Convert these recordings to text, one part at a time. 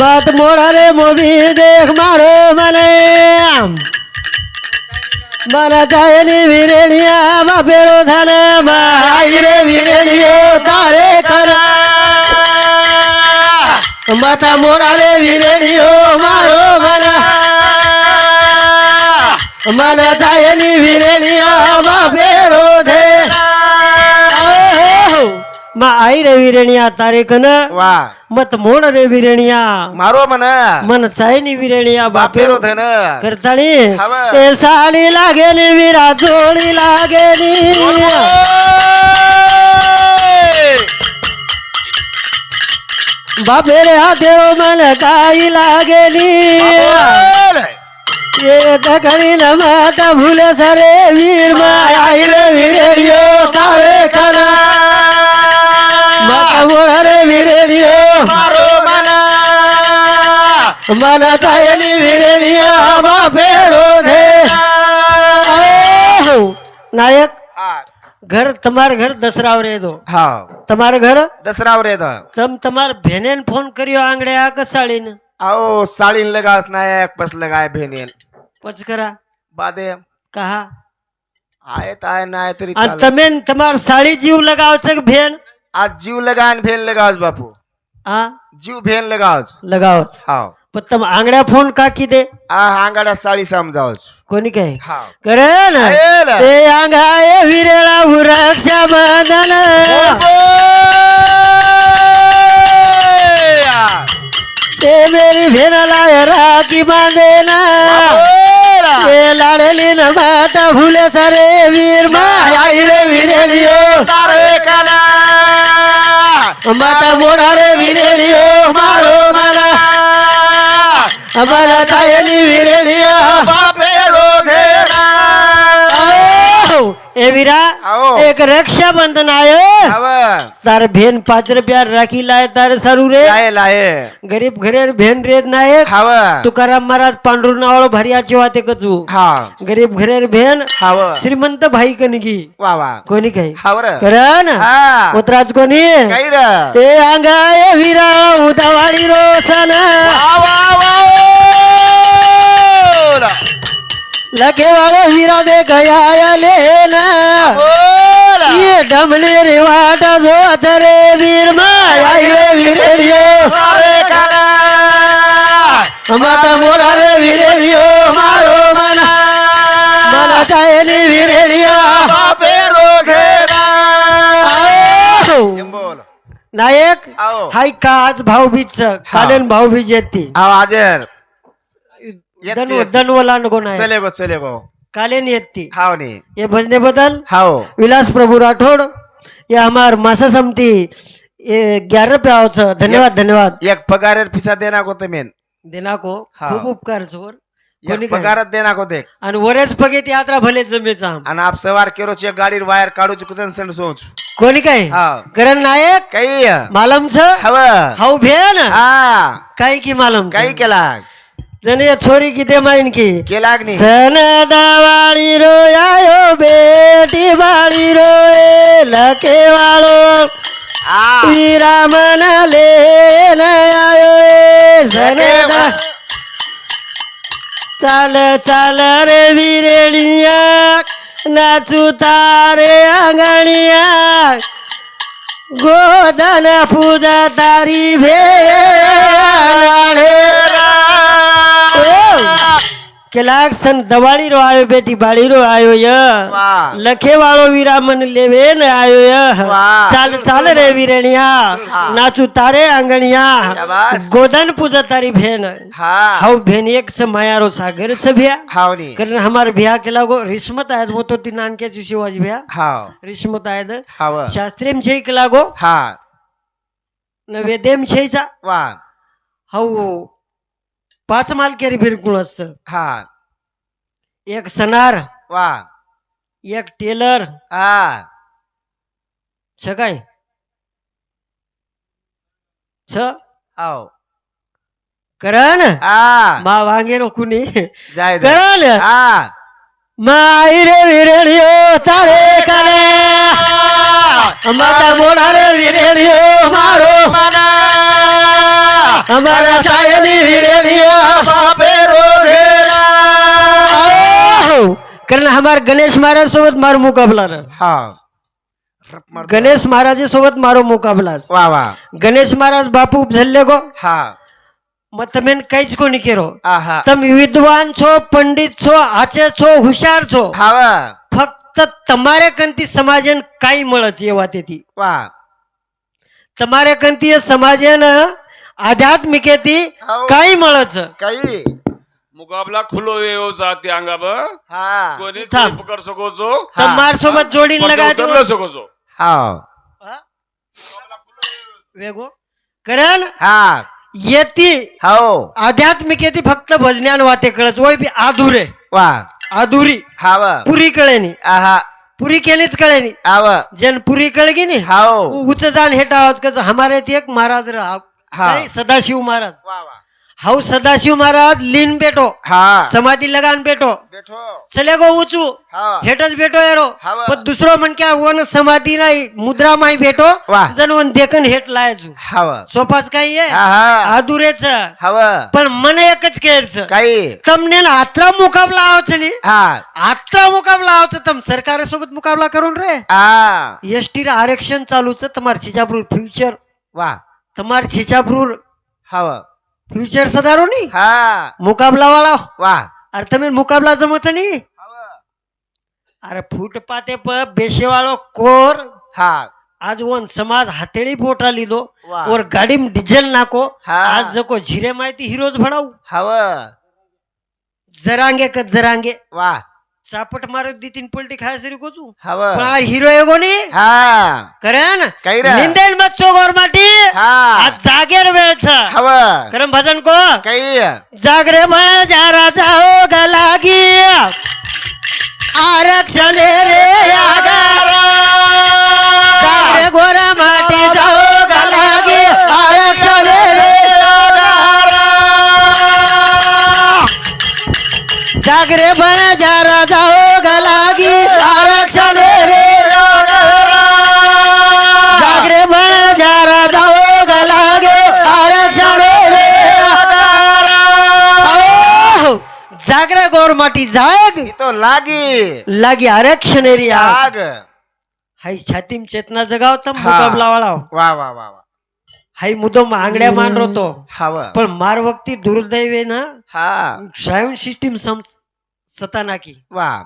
મત મોડા રે મોવી દેખ મારો મને મારા જાયની વિરેણિયા બાપેરો થાને માઈ રે વિરેણિયો, તારે ખરા. માતા મોડા રે વિરેણિયો, મારો મને મારા જાયની વિરેણિયા બાપેરો થે ಮ ಐ ರವಿರೇಣಿಯ ತಾರೀಖನ ವಾ ಮತ್ ಮೋಡ ರವಿರೇಣಿಯ मारो म्हणा मन चायनी विरेणिया बापेरो धन. करताळी. हवा. ते लागे लागेल विरा जोडी लागेल बापेरे हा देव मन काही लागेली ये दखणी न माता भूल सरे वीर आई हिरे विरेणियो तारे कना. રે વિરેણિયો તારે કના માતા મોડ રે વિરેણિયો मारो म्हण मन तायनी विरेणिया बापेरो दे नायक ઘર તમારા ઘર દસરાવ રે દો हा તમારા ઘર दसरावर येत તમ તમારા ભેને ફોન કર્યો આંગળે આ કસાળીને अहो साडीन लगास नायक पस लगाय भेनेन પછી કરા बादे કહા आहेत आहे नाही तरी અને चालत. તમે ન તમાર સાડી જીવ લગાવ છે કે ભેન आज जीव लगान भेन लगाओ बापू. आ? जीव भेन लगाओ लगाओ हाव. पण आंगड़ा आंगड्या फोन का की दे आ आंगड़ा साड़ी समझाओ कोणी काय? हाव. करे ना. ते आंगाय विरेळा उराक्षा ते मेरी भेनला राखी बांधे ना ते लाडली माता भुले सारे. મારા देवीरा एक रक्षा बंधन आयो तार भेन पाच रुपया राखी लाय तार सरू रे लाय लाय। गरीब घरे भेन रेत नाही हवं तुकाराम महाराज पांडुर नावळ भरिया वाते कचू. हा। गरीब घरे भेन श्रीमंत भाई कणगी. वा कोणी काही? करण? उतराज कोणी? काही ए अंगा ए वीरा उदावाडी रोसन लगे वाळो विरा दे गया लेना ये डमने रे वाट जो रे वीर माया वीरेलियो माता मोरा रे वीरेलियो मारो मना. मला कायनी वीरेलियो नायक आओ. हाय का आज भाऊबीज कालन भाऊबीज येते आवाजर येते, दनव येते. दनवला नको नाही चले गो चले गो कालेन येते हाव नी ये भजने बदल हाव विलास प्रभु राठौड़ ये हमार मासा समती ये ग्यारह आओ छ. धन्यवाद धन्यवाद एक पगार पिसा देना को मेन देना को हा. खूप उपकार सर कोणी एक काय? पगारच देना को देख आणि वरेच पगेत यात्रा भले जमेचा आणि आप सवार केरो एक गाडीर वायर काढू चुकसन सण सोच कोणी काय हा करण नायक काही मालम छ हव हाऊ भेन हा काय की मालम छ? काही केला जने छोरी की दे माइन की केला की नाही सन दावाड़ी रो आयो बेटी बाड़ी रोए लके वालो हा. वीरा मन ले न आयो ए सन दा चाल चाल रे वीरेणिया ગોદન પૂજા તારી ભે કેટલાક સન દવાળીરો આવ્યો બે દિવાળીરો આવ્યો ય લખે વાળો વિરામન લેવે ને આવ્યો ય ચાલ ચાલ રે વિરણિયા નાચું તારે આંગણિયા ગોદન પૂજા તારી ભેન હાઉ ભેન એક સ માયારો સાગર સ ભ્યા હાવની કરન હમાર ભ્યા કેલા ગો રિશ્મત આયદ મો તો તી નાનકે છે શિવાજી ભ્યા હાવ રિશ્મત આયદ હાવ શાસ્ત્રીમ છે કેલા ગો હા નવેદેમ છે ચા વાહ હવ पाच माल केरी बिरकुळ असत हा. एक सनार वा. एक टेलर. हा. छ काय छ हाव. करण. हा. मा वांगे नो कुणी? जाय. करण. हा. माई रे विरेलियो तारे काले माता मोडा रे विरेलियो मारो અમારા સાયલી વિરેલિયો આવો. कारण हमार गणेश महाराज सोबत मारो मुकाबला रे. हा रप मार गणेश महाराज सोबत मारो मुकाबला वा वा गणेश महाराज बापू झल्ले गो हा मग તમે કઈ કોની કેરો આહા તમે વિદ્વાન છો પંડિત છો આચે છો હુશાર છો હાવા ફક્ત તમારે કંતી સમાજન કાંઈ મળે છે એ વાતેથી વા તમારે કંતી એ સમાજન આધ્યાત્મિકેથી હાવ. કાંઈ મળે છે કઈ मुकाबला खुलो एवो जाती अंगाब હા कोणी थांब. पकड सको जो તમાર સોબત જોડીને पडदे લગાડજો उतरलं सको जो હા वेगो कारण હા येती. हाओ आध्यात्मिकेती फक्त भजन्यान वाते कळच. वय बी आधुरे वा. आधुरी हाव. पुरी कळे नी आहा. पुरी केलीच कळे नी आव जन पुरी कळे की नी हाओ उच जाण हेटा आहोत कच. हमारे ते एक महाराज रहा हा. काय? सदाशिव महाराज. वा वा. हाउ सदाशिव महाराज लीन बेटो. हाँ. समाधि लगान बेटो. बेटो. चले गो ऊंचू हेटच बेटो यारो पण दुसरो म्हण क्या वन समाधी नाही मुद्रा माई बेटो. जन वन देखन हेट लायजू. हवा सोपाच काही आहे? अधुरेच हवा पण मन एकच केरच. काही. तमने आत्रा मुकाबला आवचली हा. आत्रा मुकाबला आवच तम सरकार सोबत मुकाबला करून रे. हा. एसटी आरक्षण चालूच तमार शिजापूर फ्युचर वाह तमार शिजापूर हवा फ्युचर सदारो नी? हा. मुकाबला वाला वा. अरे तमें मुकाबला जमच नी? अरे फुटपाते पर बेशे कोर. हा. आज वन समाज हातेळी बोटा लिलो वर गाडी डिझेल नाको. हा. आज जको झिरे माहिती हिरोज भडाऊ. हव. जरांगे कत जरांगे. वा. चापट मारत देतीन पलटी खायसरी कोचू. हवं हिरो आहे कोणी? हा. करण? काही निंदेल मत चोगोर माटी आज जागेर वेळच. हवं करण भजन को? काही जागरे माझ्या राजा हो गलागी. आरक्षण रे आगारा. जागरे गोरा हो जागरे જાગરે ગોરમાટી જાગ ઈ તો લાગી લાગી આરક્ષણ એરિયા આગ હાઈ છાતીમ ચેતના જગાવતા હા. મુકાબલા વાળા વા વા વા વા હાઈ મુદ્દો આંગળ્યા માંડરો તો હાવ પણ માર વખતે દુર્દૈવે ના હા સાયન્સ સિસ્ટમ સતા નાખી વા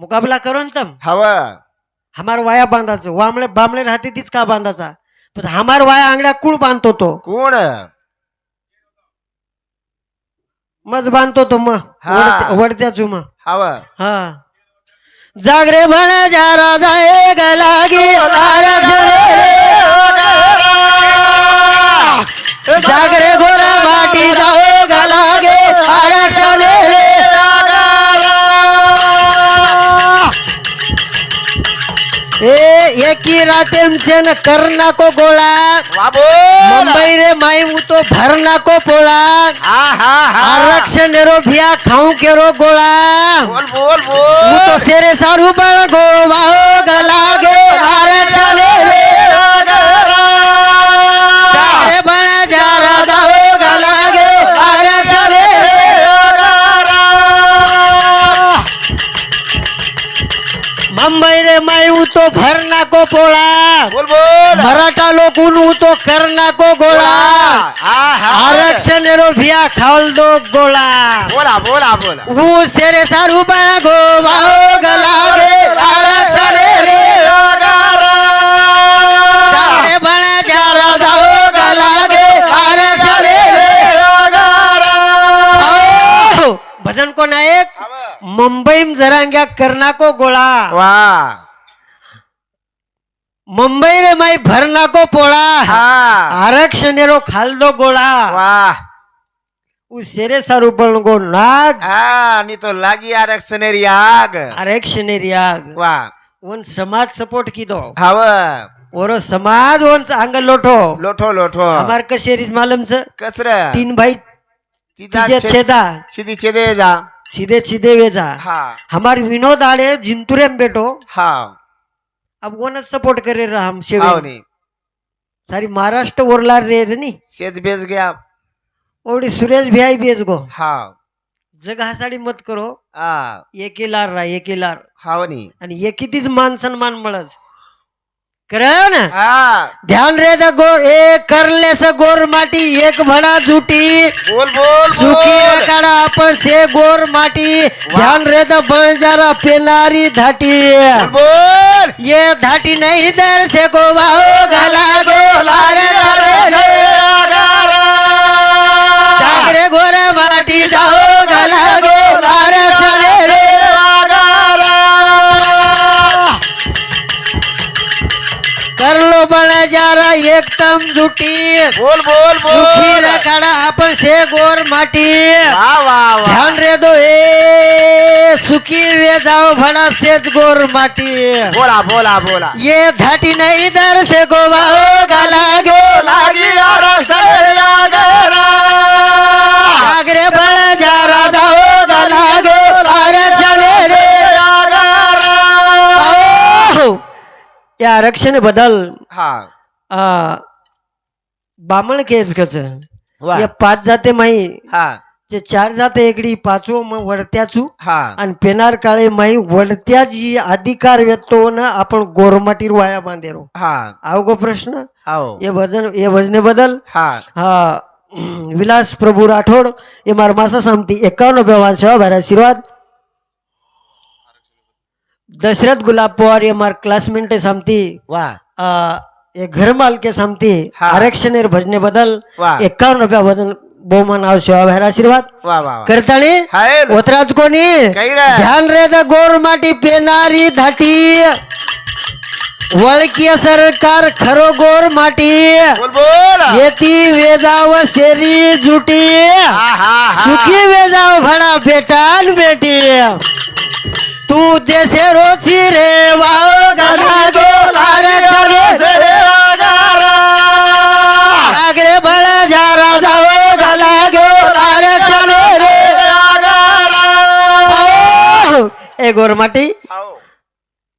मुकाबला करो ना तम हाव हमार वाया बांधायचं वामळे बांबळे राहते तीच का बांधायचा पण हमार वाया आंगड्या कुळ बांधतो तो कोण मज बांधतो तो मग. हा. वडत्या- मग. हाव हा. जागरे भण जा राजा एक लागी जागरे किरा टेम छे न करना को गोला मुंबई रे माई तो भरना को पोला हा हा हा. आरक्षण नेरो भिया खाऊ केरो गोला बोल बोल बोल. तो सेरे सारु बल गो वाओ हो गला गे. मारे चले रे रे मैं तो भरना को पोळा. बोल बोल. मराठा लोकून तो करना को गोला आरक्षण रोभिया खाल दो गोला बोला बोला बोला. ऊ सेरे सारू बाया गोवा गला रे आरक्षण रे भजन कोण आहेत मुंबई जरांग्या कर्नाको गोळा. वा. मुंबई रे माई भरनाको पोळा. हा. आरक्षणेरो खालदो गोळा. वा. उ सेरे गो नाग. हा आणि तो लागी आरक्षणेरी आग. आरक्षणेरी आग. वा. ओन समाज सपोर्ट कीदो. हाव. ओरो समाज ओन अंग लोठो. लोठो लोठो. हमार कशेरीज मालूम छ कसर? तीन भाई तिचा छेदा सीधी छेदे जा. सीधे सीधे वेजा हाँ। हमारे विनोद आड़े जिंतुरे में बैठो। हाँ। अब वो न सपोर्ट करे रहा हम शेवे। नहीं। सारी महाराष्ट्र ओरला रे रे नी सेज बेच गया। ओडी सुरेश भाई बेच गो। हाँ। जगह साडी मत करो। हाँ एकीलार राहा एकीलार हाव नहीं। आणि एकीतीच मान सन्मान मिळच करण हाँ ध्यान रे द गोर एक करले से गोर माटी एक भड़ा झूठी बोल बोल सुखी बोल काढा आपण से गोर माटी ध्यान रे द बंजारा पेनारी धाटी बोल ये धाटी नहीं दर से को वाहो गला गो लारे लारे जागरे गोर माटी जारा एकदम झूठी बोल बोल बोल. काढा आपण से गोर माटी. ध्यान रे दो ए सुखी वे जाओ भड़ा सेज गोर माटी. बोला बोला बोला. ये धाटी नहीं दर से गोवा. गला गो. लागी यार आगरे या आरक्षण बदल हाँ. आ, बामण केस कच वाह या पाच जाते माई हाँ. जे चार जाते एकडी पाचवो मग वडत्याचू हाँ. आणि पेनार काळे माई वडत्याची अधिकार व्यक्तो न आपण गोरमाटीर वाया बांधेरो. हाँ. अवघो प्रश्न? आओ ये भजन ये भजने बदल हाँ. हा. विलास प्रभू राठोड ये मार मासा सामती एकावन्न व्यवहार सेवा भार आशीर्वाद. दशरथ गुलाब पवार ये मार क्लासमेट सामती वाह आ, ये घर माल के सामती हा. आरक्षण एर भजने बदल वाह रुपया भजन बहुमान भार आशीर्वाद. वाह वाह करताळी? हाय. ओतराज कोणी? काही ध्यान रे द गोर माटी पेनारी धाटी. वळकीय सरकार खरो गोर माटी. बोल बोल. येती वेजाव शेरी जुटी. हाँ हाँ हाँ. सुखी वेजाव भडा बेटान बेटी. तू देशे रोची रे! ए गोरमाटी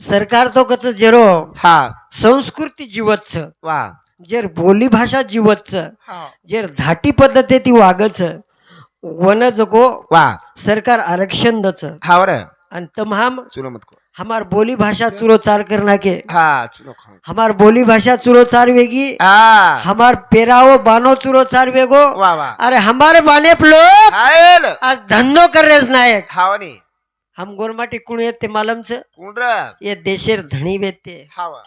सरकार तो कच जेरो हाँ। संस्कृती जीवतच वाह जेर बोली भाषा जीवतच हाँ। जेर धाटी पद्धत ती वागच वन जगो वाह सरकार आरक्षण दच. हाँ आणि तमाम चुनो मत को हमार बोली भाषा चुरो चार करना के हाँ चुनो हमार बोली भाषा चुरो चार वेगी। हाँ। हमार पेरावो बानो चुरो चार वेगो। वाह वाह अरे हमारे बाने लोग आज धंधो कर रेस नायक। हाव नी हम गोरमाटी कुण येत ते मालम से? कुंड्र ये देशेर धणी वेते। हाव।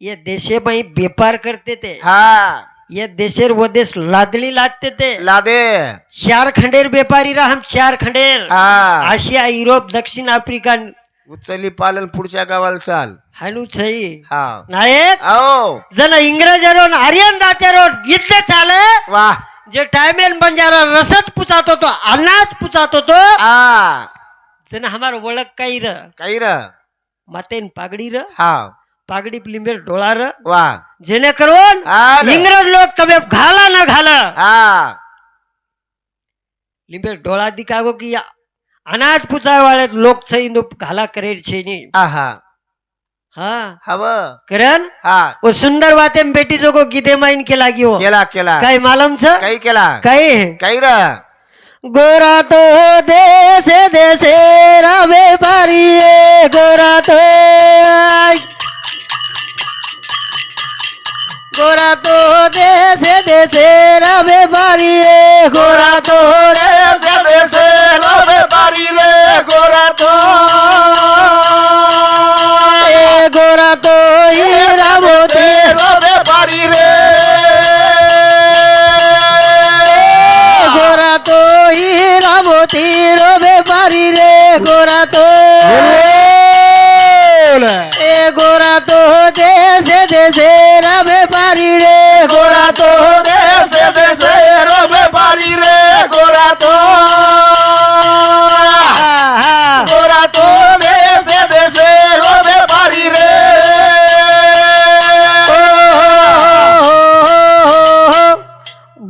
ये देशे बाई व्यापार करते ते हाँ। ये देशेर व देश लादली लादते ते. लादे. चार खंडेर व्यापारी राहा हम चार खंडेर हा. आशिया युरोप दक्षिण आफ्रिका. उचलली पालन पुढच्या गावाला चाल. हालू छई. हा. नायक आओ जण इंग्रजारो न आर्यन दात्यारो युद्ध चाले. वाह जे टायमेल बंजारा रसद पुचात होतो अनाज पुचात होतो आ जण हमार ओळख काही र. काही र? मातेन पागडी र. हा. पागडी प्लिंबेर डोळा र वाह जेणेकरून. इंग्रज लोक तबे घाला न घाला. लिंबेर डोळा दिखागो की अनाज पुचाय वाले लोक सही नो घाला करे छे नी आहा. हा. हा. वो सुंदर में बेटी जो को गीते माइन के लागी हो केला केला. काय मालूम छ काही केला. काय? काही र. गोरा तो देश देशे रावे बारी गोरा तो गोरा तो देश देशे रावे बारी गोरा तो देश देश रवे बारी रे गोरा तो ए गोरा तो हीरा मोती रवे बारी रे गोरा तो हीरा मोती रोवे बारी रे गोरा तो गोरा तो देश देश रवे बारी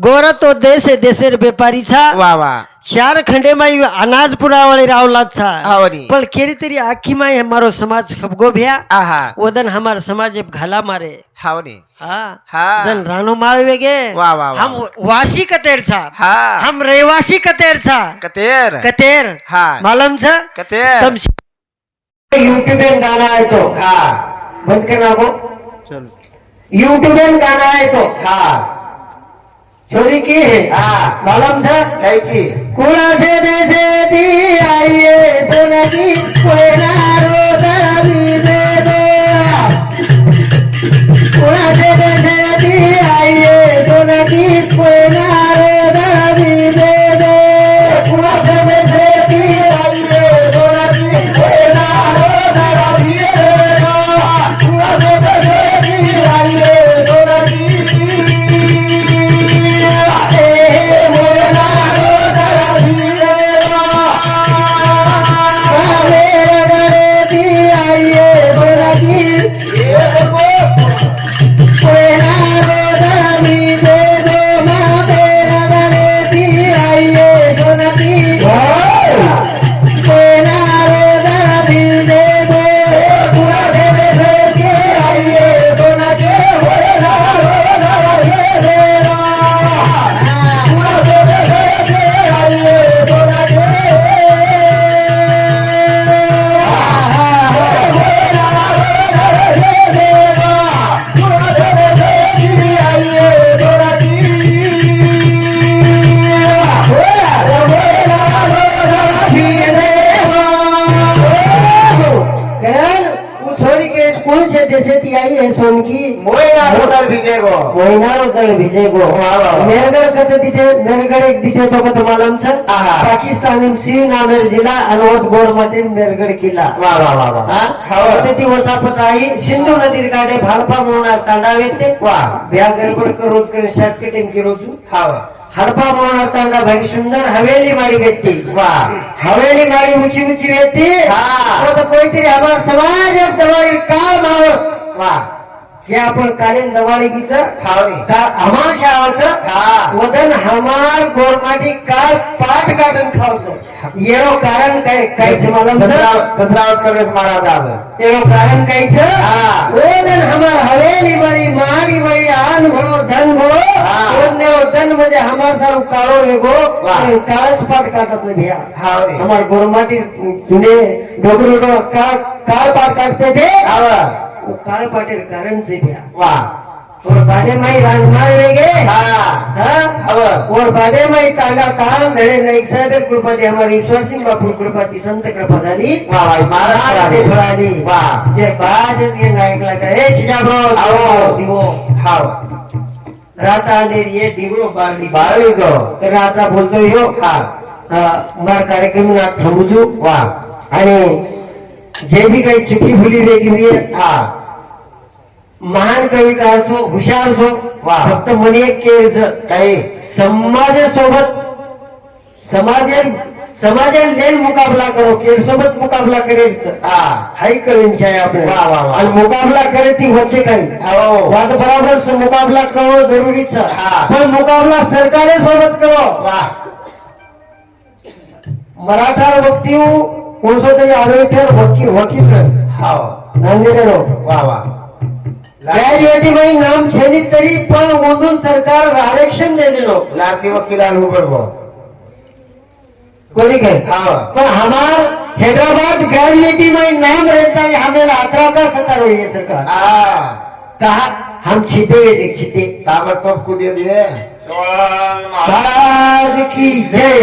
गोरा तो देश आहे देशेर बेपारीचा वा वा चार खंडे माई अनाज पुरावळे रावलाचा हावनी पण केरी तरी आखी माई हमारो समाज खपगो भ्या। आहा। वदन हमार समाज घाला मारे। हावनी। हा। हा। जन रानो माळवे गे वा, वा. हम वासी कतेरचा हा। हम रहिवासी कतेरचा कतेर। कतेर। हा। मालम छ। कतेर। तम यूट्यूब गाना आहे तो हा। बंद कर ना गो। चल। यूट्यूब गाना आहे तो हा। छोरी की है हा मालम छ काय की कुणाचे देशे ती आईये सोनाची कोयनारो दरावी के स्कूल से जैसे ती आई है सोन की? मोयना होटल भिजेगो। महिना उतर विजय गो वा, वा, वा. मेरगड कत तिथे मेरगड एक तिथे तो कत मालम सर? आहा. पाकिस्तानी सी नामेर जिल्हा अनवट गोरमटीन मेरगड किल्ला वा वा वा वा। हा? हो. ती वसापत आई? सिंधू नदीर काढे भालपा म्हणून तांडा येते वा। ब्या गडबड रोज करे शर्ट कटिंग की रोजू हाव हडपा तांडा भाई सुंदर हवेली माडी व्यक्ती वा हवेली माडी ऊंची ऊंची व्यक्ती हा. वो तो जे आपण कालीन दवाळी बीच हावनी हमार शाळाचं हा. वदन हमार गोरमाटी काळ पाठ काढून खावचं येरो कारण काय? काहीच मला दसरा करवेस महाराज येरो कारण काहीच? हा. वदन हमार हवेली बळी मारी बळी आन भरो धन भरो. धन म्हणजे हमार सारू काळो वेगो. काळच पाठ काढत भ्या हमार गोरमाटी जुने डोगरो काळ काळ पाठ काढते ते काळ पाटेर कारण से भ्या वा. और बादे माई राजमाळ वेगे और बादे में तांगा काम मेरे नाईक साहेब कृपा दे हमारे ईश्वर सिंह बापू कृपा ती संत कृपा झाली. फळाली जे बाद ये नाईकला का ए चिजाबो। आओ. दिवो। हाव राता अंधेर ये दिवडो बाळली बाळी गो. तर आता बोलतो यो हा. मार कार्यक्रम ना थांबूचू वा. आणि जे भी काही चुकी भुली वेगळी हा. महान कविता असो हुशार असो वा. फक्त एक केळचं. काही? समाजासोबत समाजा समाजाला लेन मुकाबला करो केळ सोबत मुकाबला हा. हाई कळींची आहे आपण. आणि मुकाबला करे ती होते काही. हो. वाद बराबर से मुकाबला करो जरुरीच हा. पण मुकाबला सरकारे सोबत करो. मराठा व्यक्ती कोणसो तरी आरोग्य वकील वकील हाव नांदेड वा वा. ग्रॅज्युएटी मध्ये नाम छेनी तरी पण ओंधून सरकार आरक्षण दिलेलो लाडकी वकिलाल उभर गो कोणी काय हाव पर हमार हैदराबाद ग्रेजुएटी में नाम रहता है हमें आतरा का सता रही है सरकार हा कहा हम छिपे हुए थे छिपे ताबडतोब कुदिये दिए सोळा महाराज की जय